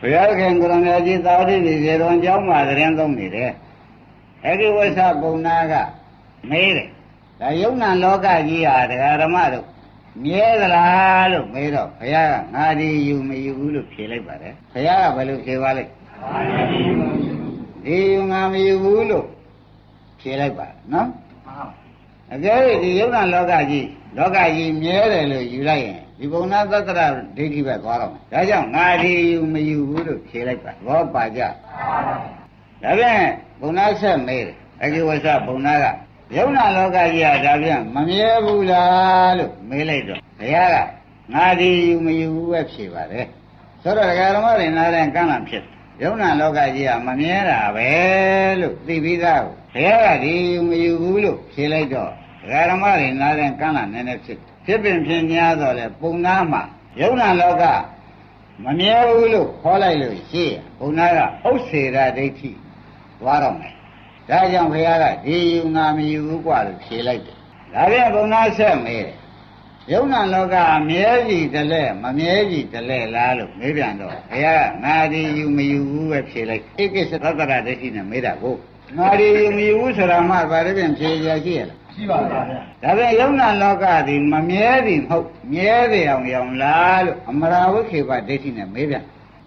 ဘုရားခင်ကိုရမကြီးသာဝတိဒီဇေတော်ကျောင်းမှာသတင်းသုံးနေတယ်အဲ့ဒီဝိသပုံနာကမေးတယ်ဒါယုံနာလောကကြီးဟာတရားဓမ္မတို့မြဲသလားလို့မေးတော့ဘုရားကငါဒီယူမယူဘူးလို့ဖြေလိုက်ပါတယ်ဘုရားကဘယ်လိုဖြေပါလိမ့်ဒီယူငါမယူဘူးလို့ဖြေလိုက်ပါနော် အကယ်၍ဒီယုံနာလောကကြီးလောကကြီးမြဲတယ်လို့ယူလိုက်ရင်ဒီပုံနာသတ္တရဒိဋ္ဌိပဲသွားတော့မယ်ဒါကြောင့်ငါဒီယူမယူဘူးလို့ဖြေလိုက်ပါဘောပါကြဒါပြန်ဘုံနာဆက်မေးတယ်အကိဝဆဘုံနာကယုံနာလောကကြီးဟာဒါပြန်မမြဲဘူးလားလို့မေးလိုက်တော့ဘုရားကငါဒီယူမယူဘူးပဲဖြေပါတယ်ဆိုတော့ဒကာဓမ္မတွေနားတဲ့ကန့်လန့်ဖြစ် ယုံနာလောကကြီးဟာမမြဲတာပဲလို့သိပြီးသားကိုဘုရားကဒီယူမယူဘူးလို့ဖြေလိုက်တော့ဒကာဓမ္မတွေနားတဲ့ကန့်လန့်နည်းနည်းဖြစ်ဖြစ်ပင်ဖြစ်냐တော့လေပုံနာမှာယုံနာလောကမမြဲဘူးလို့ခေါ်လိုက်လို့ရှိရပုံနာကဥစ္စေရာဒိဋ္ဌိသွားတော့မယ်ဒါကြောင့်ဘုရားကဒီယူငါမယူဘူးกว่าလို့ဖြေလိုက်တယ်ဒါပြန်ပုံနာဆက်မေးတယ် ယုံနာလောကအမြဲကြီးတလဲမမြဲကြီးတလဲလားလို့မေးပြန်တော့ဘုရားကငါဒီယူမယူဘူးပဲဖြေလိုက်ဧကိစ္စသတ္တရဒိဋ္ဌိနဲ့မေးတာကိုငါဒီယူမယူဘူးဆိုတာမှဗာရပြန်ဖြေရရှိရလားရှိပါပါဗျာဒါပေမဲ့ယုံနာလောကသည်မမြဲသည်မဟုတ်မြဲတယ်အောင်ရောင်လားလို့အမရာဝိခေပဒိဋ္ဌိနဲ့မေးပြန်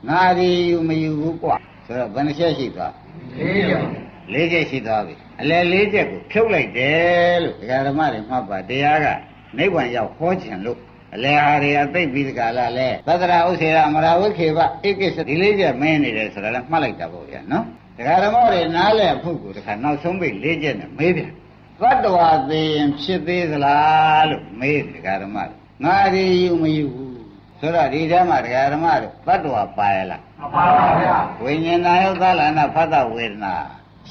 ငါဒီယူမယူဘူးကွာဆိုတော့ဘယ်နှချက်ရှိသွားလေးရောလေးချက်ရှိသွားပြီအလဲလေးချက်ကိုဖြုတ်လိုက်တယ်လို့ဒကာဓမ္မတွေမှတ်ပါတရားက နိဗ္ဗာန်ရောက်ဟောခြင်းလို့အလဲဟာတွေအသိပြီးဒီကလာလဲသတ္တရာဥစေရအမရာဝိခေပဧကိစ္စဒီလေးချက်မင်းနေတယ်ဆိုတာလည်းမှတ်လိုက်တာပေါ့ဗျာနော်ဒကာဓမ္မတွေနားလဲဖို့ကိုတခါနောက်ဆုံးပိတ်လေးချက်နဲ့မေးပြန်သတ္တဝါသေးရင်ဖြစ်သေးသလားလို့မေးတယ်ဓမ္မတွေငါဒီယူမယူဘူးဆိုတော့ဒီထဲမှာဒကာဓမ္မတွေသတ္တဝါပါရလားမပါပါဗျာဝိညာဉ်နာယုသလနာဖတ်တဝေဒနာ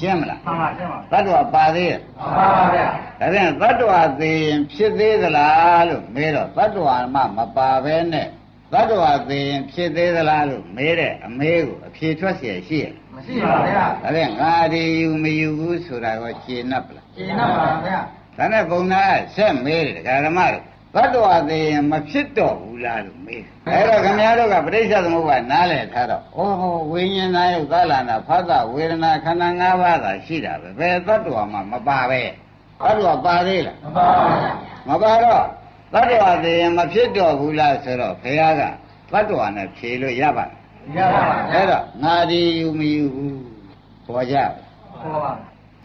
ရှင်းမလား မှန်ပါရှင်းပါ သတ္တဝါပါသေးရဲ့ မှန်ပါပါဗျာ ဒါပြန်သတ္တဝါသေးရင်ဖြစ်သေးသလားလို့မေးတော့သတ္တဝါမှမပါဘဲနဲ့သတ္တဝါသေးရင်ဖြစ်သေးသလားလို့မေးတဲ့အမေးကိုအဖြေထွက်เสียရှိရဲ့ မရှိပါဗျာ ဒါပြန်ငါဒီယူမယူဘူးဆိုတာကိုရှင်း납ပလား ရှင်းတော့ပါဗျာ ဒါနဲ့ဘုံနာကဆက်မေးတယ်ဒကာဓမ္မတို့ သတ္တဝါသေးရင်မဖြစ်တော့ဘူးလားလို့မေးတယ်အဲ့တော့ခင်ဗျားတို့ကပဋိစ္စသမုပ္ပါနားလည်ထားတော့ဩဟောဝိညာဉ်နာယုသလနာဖသဝေဒနာခန္ဓာ၅ပါးသာရှိတာပဲဘယ်သတ္တဝါမှမပါပဲသတ္တဝါပါသေးလားမပါပါဗျာမပါတော့သတ္တဝါသေးရင်မဖြစ်တော့ဘူးလားဆိုတော့ဘုရားကသတ္တဝါနဲ့ဖြေလို့ရပါမယ်ရပါပါဗျာအဲ့တော့ငါဒီယူမယူဘူးပေါ်ကြဟောပါ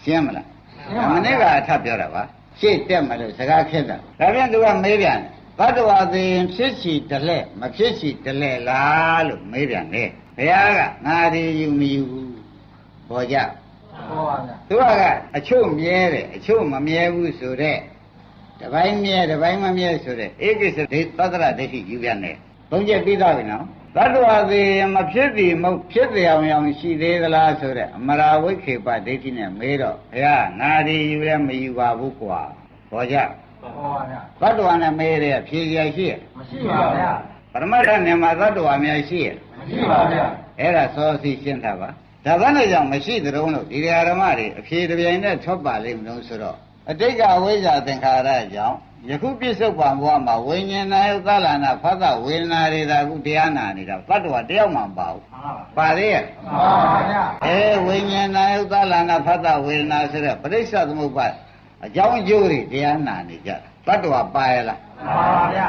ရှင်းမလားရှင်းပါမပါနေ့ကအထပ်ပြောတာပါ ရှေ့တက်မလို့စကားခက်တာဒါပြန်သူကမေးပြန်တယ်ဘတ်တော်အသေးရင်ဖြစ်စီတလဲမဖြစ်စီတလဲလားလို့မေးပြန်တယ်ဘုရားကငါဒီယူမယူဘူးပေါ်ကြဟောပါဗျာသူကကအချို့မြဲတယ်အချို့မမြဲဘူးဆိုတော့တပိုင်းမြဲတပိုင်းမမြဲဆိုတဲ့ဧကိစ္စဒိသတ္တရဒိဋ္ဌိယူပြန်တယ်သုံးချက်ပြီးသားပြီနော် သတ္တဝါသေးရင်မဖြစ်သည်မဟုတ်ဖြစ်တယ်အောင်အောင်ရှိသေးသလားဆိုတဲ့အမရာဝိခေပဒိဋ္ဌိနဲ့မေးတော့ဘုရားငါဒီယူလည်းမယူပါဘူးကွာပေါ်ကြဟောပါဗျာသတ္တဝါနဲ့မေးတဲ့ဖြေရရှိရဲ့မရှိပါဗျာပရမတ္ထနေမှာသတ္တဝါများရှိရဲ့မရှိပါဗျာအဲ့ဒါစောစီရှင်းထားပါဒါဘာနဲ့ကြောင့်မရှိသတုံးလို့ဒီဓမ္မတွေအဖြေတစ်ပြိုင်နဲ့ထွက်ပါလိမ့်မလို့ဆိုတော့ အတိတ်ကအဝိဇ္ဇာသင်္ခါရကြောင့်ယခုပြစ္ဆုတ်ပံဘဝမှာဝိညာဉ်နာယုသလနာဖသဝေဒနာတွေသာခုတရားနာနေတာသတ္တဝါတယောက်မှမပါဘူးမှန်ပါပါပါသေးရဲ့မှန်ပါပါဗျာအဲဝိညာဉ်နာယုသလနာဖသဝေဒနာဆိုတဲ့ပရိစ္ဆသမုပ္ပါအကြောင်းအကျိုးတွေတရားနာနေကြတာသတ္တဝါပါရလားမှန်ပါပါဗျာ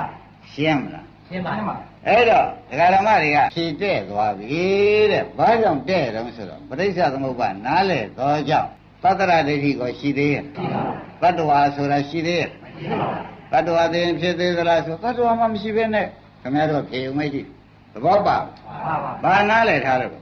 ရှင်းမလားရှင်းပါရှင်းပါအဲ့တော့ဒကာဓမ္မတွေကဖြည့်တဲ့သွားပြီတဲ့ဘာကြောင့်တဲ့တုံးဆိုတော့ပဋိစ္စသမုပ္ပါနားလေသောကြောင့်သတ္တရဒိဋ္ဌိကိုရှိသေးရဲ့ရှိပါ တတ္တဝါဆိုတာရှိသေးရဲ့မရှိပါတတ္တဝါသိရင်ဖြစ်သေးသလားဆိုတတ္တဝါမှမရှိဘဲနဲ့ခင်ဗျားတို့ဖြေုံမိတ်ကြည့်သဘောပါပါပါဘာနားလေထားလို့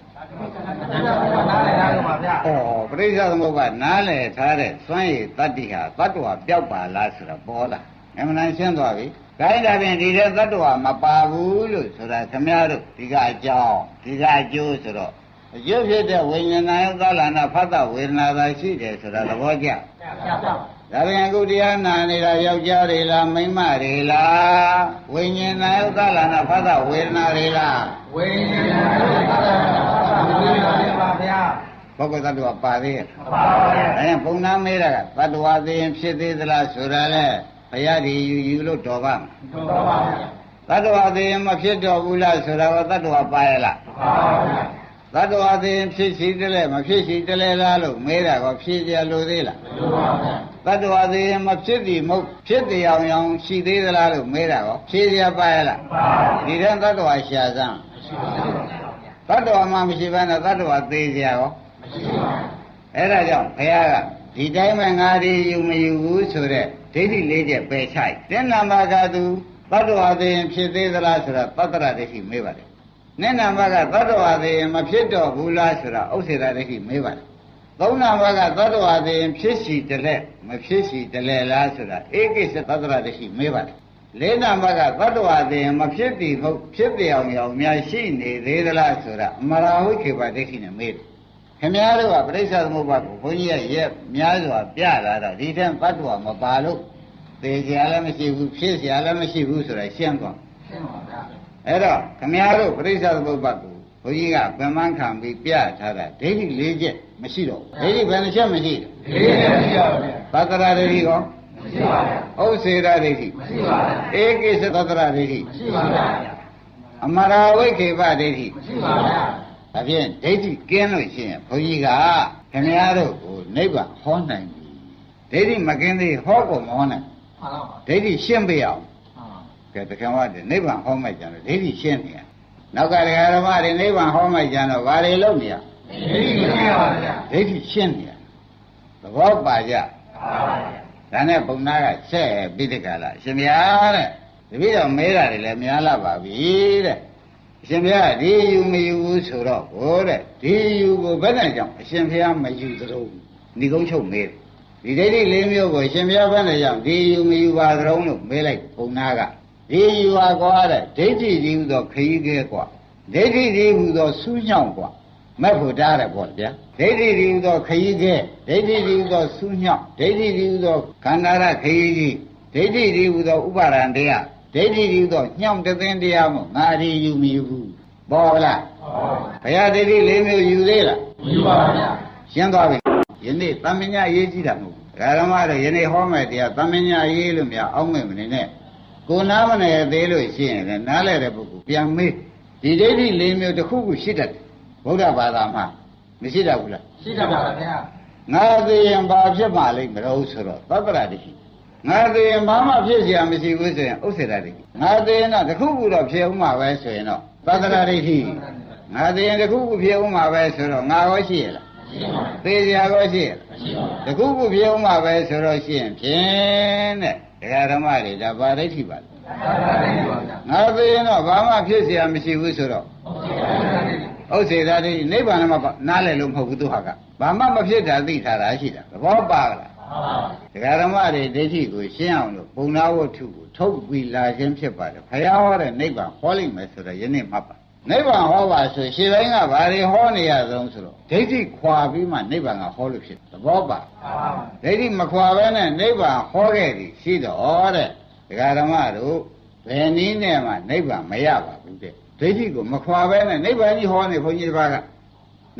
နားလည်ရတော့ပါဗျာဩပဋိစ္စသမုပ္ပါနားလေထားတဲ့စွန့်ရည်တတ္တိဟာတတ္တဝါပျောက်ပါလားဆိုတော့ပေါ်လာအမှန်တန်ရှင်းသွားပြီဒါရင်ဒါဖြင့်ဒီတဲ့တတ္တဝါမပါဘူးလို့ဆိုတာခင်ဗျားတို့ဒီကအကြောင်းဒီကအကျိုးဆိုတော့အကျိုးဖြစ်တဲ့ဝိညာဏယုသလနာဖတ်တဝေဒနာသာရှိတယ်ဆိုတာသဘောကျဗျာဗျာ ဒါပြန်အခုတရားနာနေတာယောက်ျားတွေလားမိန်းမတွေလားဝိညာဏယုသလနာဖတ်တဝေဒနာတွေလားဝိညာဉ်နဲ့ပါဗျာပုဂ္ဂိုလ်တ attva ပါသေးရဲ့ပါပါဗျာဒါရင်ပုံနာမေးတာကတ attva သိရင်ဖြစ်သေးသလားဆိုတာလေဘုရားဒီယူယူလို့တော်ပါမတော့ပါဗျာလတတ္တဝါသေးရင်မဖြစ်တော့ဘူးလားဆိုတာကတတ္တဝါပါရဲ့လားပါဗျာ တတ္တဝါသေးရင်ဖြစ်ရှိတယ်လဲမဖြစ်ရှိတယ်လဲလားလို့မေးတာကဖြေကြလို့သေးလားလူပါဗျာတတ္တဝါသေးရင်မဖြစ်သည်မဟုတ်ဖြစ်တရားအောင်ရှိသေးသလားလို့မေးတာကဖြေကြပါရဲ့လားပါဒီတဲ့တတ္တဝါရှာစမ်းမရှိပါဘူးတတ္တဝါမှမရှိဘဲနဲ့တတ္တဝါသေးကြရောမရှိပါဘူးအဲ့ဒါကြောင့်ဘုရားကဒီတိုင်းမှငါဒီယူမယူဘူးဆိုတဲ့ဒိဋ္ဌိလေးချက်ပယ်ချိုက်တဲ့နာမကသူတတ္တဝါသေးရင်ဖြစ်သေးသလားဆိုတာသတ္တရဒိဋ္ဌိမေးပါတယ် နဲ့နာမကသတ္တဝါသေးရင်မဖြစ်တော့ဘူးလားဆိုတာဥစ္စေရဒိဋ္ဌိမေးပါတယ်သုံးနာမကသတ္တဝါသေးရင်ဖြစ်စီတလဲမဖြစ်စီတလဲလားဆိုတာဧကိစ္စသတ္တရဒိဋ္ဌိမေးပါတယ်လေးနာမကသတ္တဝါသေးရင်မဖြစ်တည်ဟုတ်ဖြစ်တယ်အောင်ရောင်များရှိနေသေးသလားဆိုတာအမရာဝိခေပဒိဋ္ဌိနဲ့မေးတယ်ခင်ဗျားတို့ကပြိဿသမုပ္ပါကိုဘုန်းကြီးရဲ့ရက်များစွာပြလာတော့ဒီတဲ့ဘတ်တော်မပါလို့သေကြလည်းမရှိဘူးဖြစ်ကြလည်းမရှိဘူးဆိုတာရှင်းသွားရှင်းပါဗျာ အဲ့တော့ခင်ဗျားတို့ပြိဿသမုပ္ပါကိုဘုန်းကြီးကပင်မခံပြီးပြထားတာဒိဋ္ဌိ၄ချက်မရှိတော့ဘူးဒိဋ္ဌိဘယ်နှချက်မရှိလေးနဲ့မရှိပါဗျာသတ္တရာဒိဋ္ဌိကောမရှိပါဗျာဥစ္စေရာဒိဋ္ဌိမရှိပါဗျာဧကိစ္စသတ္တရာဒိဋ္ဌိမရှိပါဗျာအမရာဝိခေပဒိဋ္ဌိမရှိပါဗျာဒါဖြင့်ဒိဋ္ဌိကင်းလို့ရှိရင်ဘုန်းကြီးကခင်ဗျားတို့ကိုနိဗ္ဗာန်ဟောနိုင်ပြီဒိဋ္ဌိမကင်းသေးဟောကုန်မဟောနိုင်မှန်ပါပါဒိဋ္ဌိရှင်းပြအောင်မှန်ပါ ကဲတခင်ဗျားတို့နိဗ္ဗာန်ဟောမှကြတယ်ဒိဋ္ဌိရှင်းနေရနောက်ကတရားဓမ္မတွေနိဗ္ဗာန်ဟောမှကြတော့ဘာတွေလုပ်နေရဒီမရှိပါဗျာဒိဋ္ဌိရှင်းနေရသဘောပါကြပါပါဗျာဒါနဲ့ဘုံနာကဆက်ပြီးတကလားအရှင်ဗျာတဲ့တပည့်တော်မဲတာတွေလည်းများလာပါပြီတဲ့အရှင်ဗျာဒီယူမယူဘူးဆိုတော့ဟိုတဲ့ဒီယူကိုဘယ်နဲ့ကြောင့်အရှင်ဘုရားမယူသလိုဒီကုန်းချုပ်မဲတယ်ဒီဒိဋ္ဌိလေးမျိုးကိုအရှင်ဘုရားဘယ်နဲ့ကြောင့်ဒီယူမယူပါသလုံးလို့မဲလိုက်ဘုံနာက ဒီယူဟာကွာတဲ့ဒိဋ္ဌိဒီဟူသောခရီးခဲကွာဒိဋ္ဌိဒီဟူသောစူးညောင်းကွာမဲ့ဖို့တားတယ်ပေါ့ဗျာဒိဋ္ဌိဒီဟူသောခရီးခဲဒိဋ္ဌိဒီဟူသောစူးညောင်းဒိဋ္ဌိဒီဟူသောခန္ဓာရခရီးကြီးဒိဋ္ဌိဒီဟူသောဥပါဒံတရားဒိဋ္ဌိဒီဟူသောညောင်းတသိန်းတရားမို့ငါဒီယူမယူဘူးပေါ်လားဟုတ်ဘုရားဒိဋ္ဌိလေးမျိုးယူသေးလားယူပါဗျာရှင်းသွားပြီယနေ့တမညာရေးကြည့်တာမဟုတ်ဘူးဓမ္မတော့ယနေ့ဟောမယ်တရားတမညာရေးလို့များအောက်မဲ့မနေနဲ့ ကိုနားမနေသေးလို့ရှိရင်လည်းနားလဲတဲ့ပုဂ္ဂိုလ်ပြန်မေးဒီဒိဋ္ဌိလေးမျိုးတစ်ခုခုရှိတတ်တယ်ဗုဒ္ဓဘာသာမှာမရှိတတ်ဘူးလား ရှိတာပါဗျာ ငါသိရင်ဘာဖြစ်မှလိမ့်မလို့ဆိုတော့သတ္တရာဒိဋ္ဌိငါသိရင်ဘာမှဖြစ်เสียမရှိဘူးဆိုရင်ဥစ္စေရာဒိဋ္ဌိငါသိရင်တော့တစ်ခုခုတော့ဖြစ်ဦးမှာပဲဆိုရင်တော့သတ္တရာဒိဋ္ဌိငါသိရင်တစ်ခုခုဖြစ်ဦးမှာပဲဆိုတော့ငါရောရှိရလား ရှိပါ သေစရာရောရှိရလား မရှိပါ တခုခုပြောင်းမှာပဲဆိုတော့ရှိရင်ဖြင့်တဲ့ ဒကာဓမ္မတွေဒါပါဒိဋ္ဌိပါလား ဘူးဗျာ ငါသိရင်တော့ဘာမှဖြစ်เสียမရှိဘူးဆိုတော့ ဟုတ်ကဲ့ပါဗျာ ဥစ္စေသာဒိဋ္ဌိနိဗ္ဗာန်မှာနားလည်လို့မဟုတ်ဘူးသူဟာကဘာမှမဖြစ်တာသိထားတာရှိတာသဘောပါလား ပါပါ ဒကာဓမ္မတွေဒိဋ္ဌိကိုရှင်းအောင်လို့ဘုံနာဝတ္ထုကိုထုတ်ပြီးလာခြင်းဖြစ်ပါတယ်ဘုရားဟောတဲ့နိဗ္ဗာန်ဟောလိမ့်မယ်ဆိုတော့ယနေ့မှတ်ပါ နိဗ္ဗာန်ဟောပါဆိုရှင်းတိုင်းကဘာတွေဟောနေရဆုံးဆိုတော့ဒိဋ္ဌိခွာပြီးမှနိဗ္ဗာန်ကဟောလို့ဖြစ်တယ်သဘောပါပါပါဒိဋ္ဌိမခွာဘဲနဲ့နိဗ္ဗာန်ဟောခဲ့သည်ရှိတော့တဲ့ဒကာဓမ္မတို့ဘယ်နည်းနဲ့မှနိဗ္ဗာန်မရပါဘူးတဲ့ဒိဋ္ဌိကိုမခွာဘဲနဲ့နိဗ္ဗာန်ကြီးဟောနေဘုန်းကြီးတစ်ပါးက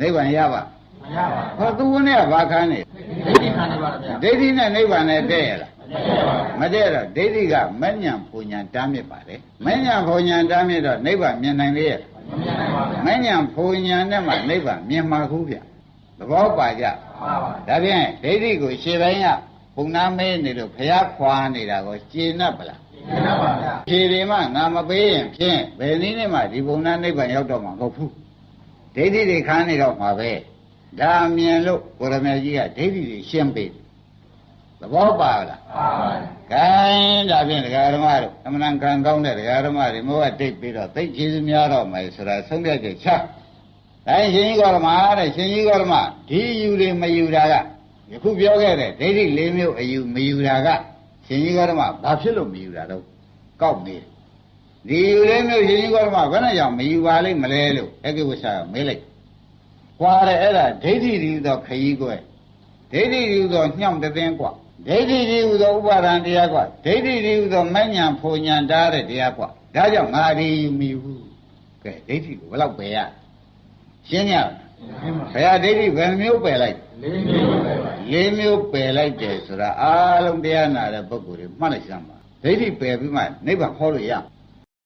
နိဗ္ဗာန်ရပါမရပါဟောသူကနဲ့ဘာခန်းနေဘူးဒိဋ္ဌိခံနေပါဗျာဒိဋ္ဌိနဲ့နိဗ္ဗာန်နဲ့တည့်ရလားမရပါမတည့်တော့ဒိဋ္ဌိကမဉ္ဇဉ်ပူညာတားမြစ်ပါတယ်မဉ္ဇဉ်ပူညာတားမြစ်တော့နိဗ္ဗာန်မြင်နိုင်လေရဲ့ဘူး မရနိုင်ပါဗျာမဉ္ဇဉ်ပူညာနဲ့မှနိဗ္ဗာန်မြင်မှာခုဗျသဘောပါကြပါပါဒါဖြင့်ဒိဋ္ဌိကိုရှေ့ပိုင်းကဘုံနာမဲနေလို့ဖျားခွာနေတာကိုကျေနပ်ပလားရှင်းပါဗျာဖြေတယ်မှငါမပေးရင်ဖြင့်ဘယ်နည်းနဲ့မှဒီဘုံနာနိဗ္ဗာန်ရောက်တော့မှာမဟုတ်ဘူးဒိဋ္ဌိတွေခန်းနေတော့မှာပဲဒါမြင်လို့ကိုရမေကြီးကဒိဋ္ဌိတွေရှင်းပေးတယ် သဘောပါလားပါပါ။ခိုင်းဒါဖြင့်ဒကာဓမ္မတို့အမှန်ကန်ကောင်းတဲ့ဒကာဓမ္မတွေမောကတိတ်ပြီးတော့သိကျေးဇူးများတော့မယ်ဆိုတာဆုံးဖြတ်ချက်ချ။အဲရှင်ကြီးကောဓမ္မတဲ့ရှင်ကြီးကောဓမ္မဒီယူတွေမယူတာကယခုပြောခဲ့တဲ့ဒိဋ္ဌိ၄မျိုးအယူမယူတာကရှင်ကြီးကောဓမ္မဘာဖြစ်လို့မယူတာတော့ကောက်နေတယ်။ဒီယူတွေမျိုးရှင်ကြီးကောဓမ္မဘယ်နဲ့ကြောင့်မယူပါလိမ့်မလဲလို့အကိဝဆာမေးလိုက်။ဟွာတယ်အဲ့ဒါဒိဋ္ဌိဒီသောခยีကွယ်ဒိဋ္ဌိဒီသောညှောင့်တဲ့သင်းကွာ။ ဒိဋ္ဌိဒီဥသောဥပါဒံတရားကွာဒိဋ္ဌိဒီဥသောမညံဖုန်ညံတားတဲ့တရားကွာဒါကြောင့်ငါဒီယူမိဘူးကဲဒိဋ္ဌိကိုဘယ်လောက်ပယ်ရရှင်းရဘုရားဒိဋ္ဌိဘယ်မျိုးပယ်လိုက်၄မျိုးပယ်ပါ၄မျိုးပယ်လိုက်တယ်ဆိုတာအားလုံးတရားနာတဲ့ပုဂ္ဂိုလ်တွေမှတ်လိုက်စမ်းပါဒိဋ္ဌိပယ်ပြီးမှနိဗ္ဗာန်ခေါ်လို့ရ